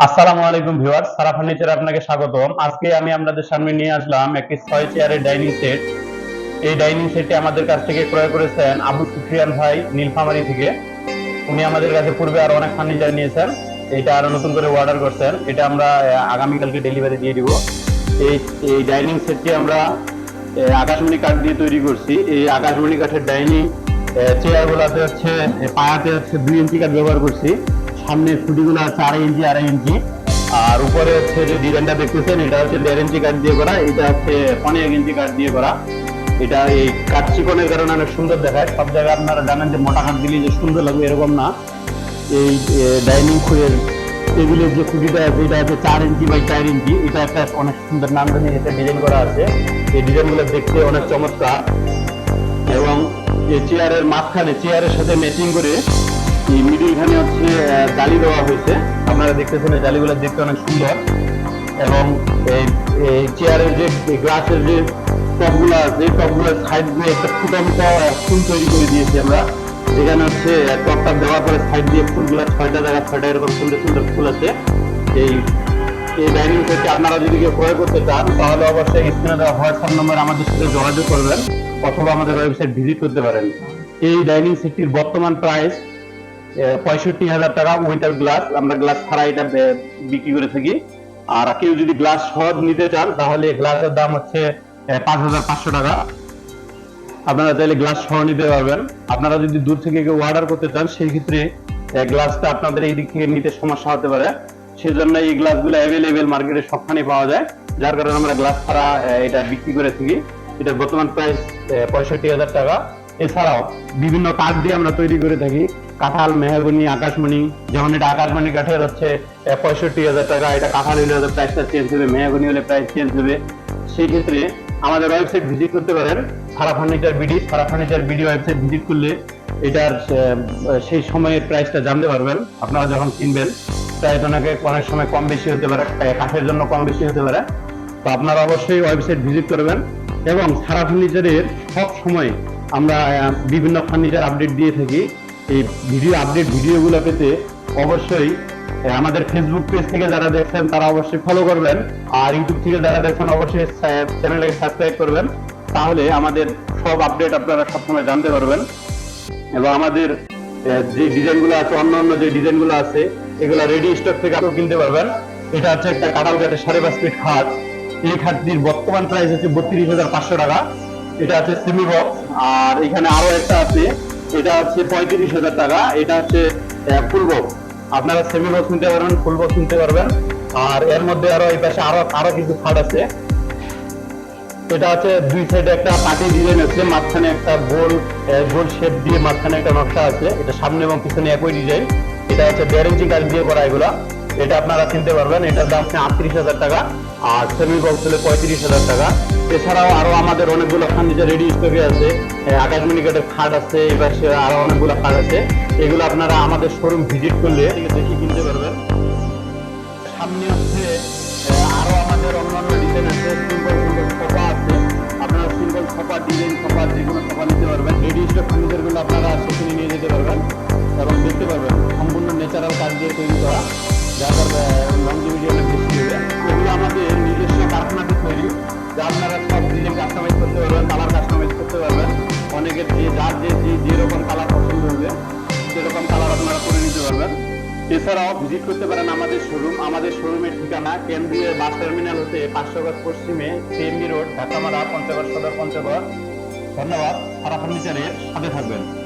আসসালামু আলাইকুম ভিউয়ার সারা ফার্নিচারে আপনাকে স্বাগতম। আজকে আমি আপনাদের সামনে নিয়ে আসলাম একটি ছয় চেয়ারের ডাইনিং সেট। এই ডাইনিং সেটটি আমাদের কাছ থেকে ক্রয় করেছেন আবু সুফিয়ান ভাই নীলফামারী থেকে। উনি আমাদের কাছে পূর্বে আরও অনেক ফার্নিচার নিয়েছেন। এটা আরও নতুন করে অর্ডার করছেন। এটা আমরা আগামীকালকে ডেলিভারি দিয়ে দিব। এই এই ডাইনিং সেটটি আমরা আকাশমণি কাঠ দিয়ে তৈরি করছি। এই আকাশমণি কাঠের ডাইনিং চেয়ার গুলাতে হচ্ছে, পায়াতে হচ্ছে দুই ইঞ্চি কাঠ ব্যবহার করছি। সামনে খুঁটিগুলো আছে আড়াই ইঞ্চি আড়াই ইঞ্চি আর উপরে হচ্ছে যে ডিজাইনটা দেখতেছেন, এটা হচ্ছে দেড় ইঞ্চি কাঠ দিয়ে করা, এটা হচ্ছে পনেরো ইঞ্চি কাঠ দিয়ে করা। এটা এই কাঠ চিকনের কারণে অনেক সুন্দর দেখায়, সব জায়গায় আপনারা জানেন যে মোটা কাঠ দিলে যে সুন্দর লাগবে এরকম না। এই ডাইনিং খুঁড়ের টেবিলের যে খুঁটিটা আছে, এটা হচ্ছে চার ইঞ্চি বাই চার ইঞ্চি, এটা একটা অনেক সুন্দর নাম জানি এটা ডিজাইন করা আছে। এই ডিজাইনগুলো দেখতে অনেক চমৎকার। এবং এই চেয়ারের মাঝখানে চেয়ারের সাথে ম্যাচিং করে এই হচ্ছে জালি দেওয়া হয়েছে। আপনারা দেখতেছেন দেখতে অনেক সুন্দর। এবং চেয়ারের যে গ্লাসের যে আছে সাইড দিয়ে একটা ফুল তৈরি করে দিয়েছি আমরা। হচ্ছে টপটা দেওয়ার পরে সাইড দিয়ে ফুলগুলো ছয়টা জায়গা, ছয়টা এরকম সুন্দর সুন্দর ফুল আছে। এই এই ডাইনিং সেটটি আপনারা যদি কেউ ক্রয় করতে চান, তাহলে অবশ্যই স্ক্রিনে দেওয়া হোয়াটসঅ্যাপ নম্বরে আমাদের সাথে যোগাযোগ করবেন, অথবা আমাদের ওয়েবসাইট ভিজিট করতে পারেন। এই ডাইনিং সেটটির বর্তমান প্রাইস পঁয়ষট্টি হাজার টাকা উইন্টার গ্লাস। আমরা গ্লাস ছাড়া এটা বিক্রি করে থাকি। আর কেউ যদি গ্লাস সহ নিতে চান, তাহলে গ্লাসের দাম হচ্ছে পাঁচ হাজার পাঁচশো টাকা। আপনারা চাইলে গ্লাস সহ নিতে পারবেন। আপনারা যদি দূর থেকে কেউ অর্ডার করতে চান, সেই ক্ষেত্রে গ্লাসটা আপনাদের এই দিক থেকে নিতে সমস্যা হতে পারে। সেজন্য এই গ্লাসগুলো অ্যাভেলেবেল মার্কেটে সবখানে পাওয়া যায়। যার কারণে আমরা গ্লাস ছাড়া এটা বিক্রি করে থাকি। এটার বর্তমান প্রাইস পঁয়ষট্টি হাজার টাকা। এছাড়াও বিভিন্ন কাঠ দিয়ে আমরা তৈরি করে থাকি। কাঁঠাল, মেহগনি, আকাশমণি যেমন এটা আকাশমণি কাঠের হচ্ছে পঁয়ষট্টি হাজার টাকা, এটা কাঁঠাল হলে প্রাইসটা চেঞ্জ হবে, মেহগনি হলে প্রাইস চেঞ্জ হবে। সেই ক্ষেত্রে আমাদের ওয়েবসাইট ভিজিট করতে পারেন। Sara furniture BD Sara furniture BD website visit করলে এটার সেই সময়ের প্রাইসটা জানতে পারবেন। আপনারা যখন কিনবেন প্রাইস অনেকে অনেক সময় কম বেশি হতে পারে কাঠের জন্য কম বেশি হতে পারে। তো আপনারা অবশ্যই ওয়েবসাইট ভিজিট করবেন এবং সারা ফার্নিচারের সব সময় আমরা বিভিন্ন ফার্নিচার আপডেট দিয়ে থাকি। এই ভিডিও আপডেট ভিডিওগুলো পেতে অবশ্যই আমাদের ফেসবুক পেজ থেকে যারা দেখছেন, তারা অবশ্যই ফলো করবেন। আর ইউটিউব থেকে যারা দেখছেন, অবশ্যই চ্যানেলটাকে সাবস্ক্রাইব করবেন। তাহলে আমাদের সব আপডেট আপনারা সবসময় জানতে পারবেন। এবং আমাদের যে ডিজাইনগুলো আছে অন্য অন্য যে ডিজাইনগুলো আছে, এগুলো রেডি স্টক থেকে আপনি কিনতে পারবেন। এটা হচ্ছে একটা কাঁঠাল কাঠের সাড়ে পাঁচ ফিট খাট। এই খাটটির বর্তমান প্রাইস হচ্ছে বত্রিশ হাজার পাঁচশো টাকা। এটা হচ্ছে সেমি বক্স আর এখানে আরও একটা আছে এটা হচ্ছে পঁয়ত্রিশ হাজার টাকা। এটা হচ্ছে ফুল বক্স আপনারা সেমি বক্স নিতে পারবেন ফুল বক্স নিতে পারবেন। আর এর মধ্যে আরও এই পাশে আরও আরও কিছু খাট আছে। এটা হচ্ছে দুই সাইডে একটা পাটি ডিজাইন আছে, মাঝখানে একটা গোল গোল শেপ দিয়ে মাঝখানে একটা নকশা আছে। এটা সামনে এবং পিছনে একই ডিজাইন এটা হচ্ছে দেড় কাজ দিয়ে করা এগুলা। এটা আপনারা কিনতে পারবেন। এটার দাম আটত্রিশ হাজার টাকা আর সেমি বক্স হলে পঁয়ত্রিশ হাজার টাকা। এছাড়াও আরও আমাদের অনেকগুলো ফার্নিচার রেডি স্টকে আছে। আহ, আকাশমণি কাঠের খাট আছে এবার আরও অনেকগুলো খাট আছে। এগুলো আপনারা আমাদের শোরুম ভিজিট করলে দেখে কিনতে পারবেন। সামনে হচ্ছে আরও আমাদের অন্যান্য ডিজাইন আছে সিম্পল সিম্পল সোফা আছে। আপনারা সিম্পল সোফা ডিজাইন সোফা যে কোনো সোফা নিতে পারবেন। রেডি স্টক ফার্নিচারগুলো আপনারা সেখানে নিয়ে যেতে পারবেন এবং দেখতে পারবেন। সম্পূর্ণ ন্যাচারাল কাজ দিয়ে তৈরি করা। যার লংজিভিটি অনেক হবে। এগুলো আমাদের নিজস্ব কারখানাতে তৈরি। যা আপনারা সব ডিজাইন কাস্টমাইজ করতে পারবেন কালার কাস্টমাইজ করতে পারবেন। অনেকের যে, যার যে যে যেরকম কালার পছন্দ হবে, সেরকম কালার আপনারা করে নিতে পারবেন। এছাড়াও ভিজিট করতে পারেন আমাদের শোরুম আমাদের শোরুমের ঠিকানা কেন্দ্রীয় বাস টার্মিনাল হতে পাঁচশো গজ পশ্চিমে সিএমবি রোড ঢাকামারা পঞ্চগড়, সদর, পঞ্চগড়। ধন্যবাদ। সারা ফার্নিচারের সাথে থাকবেন।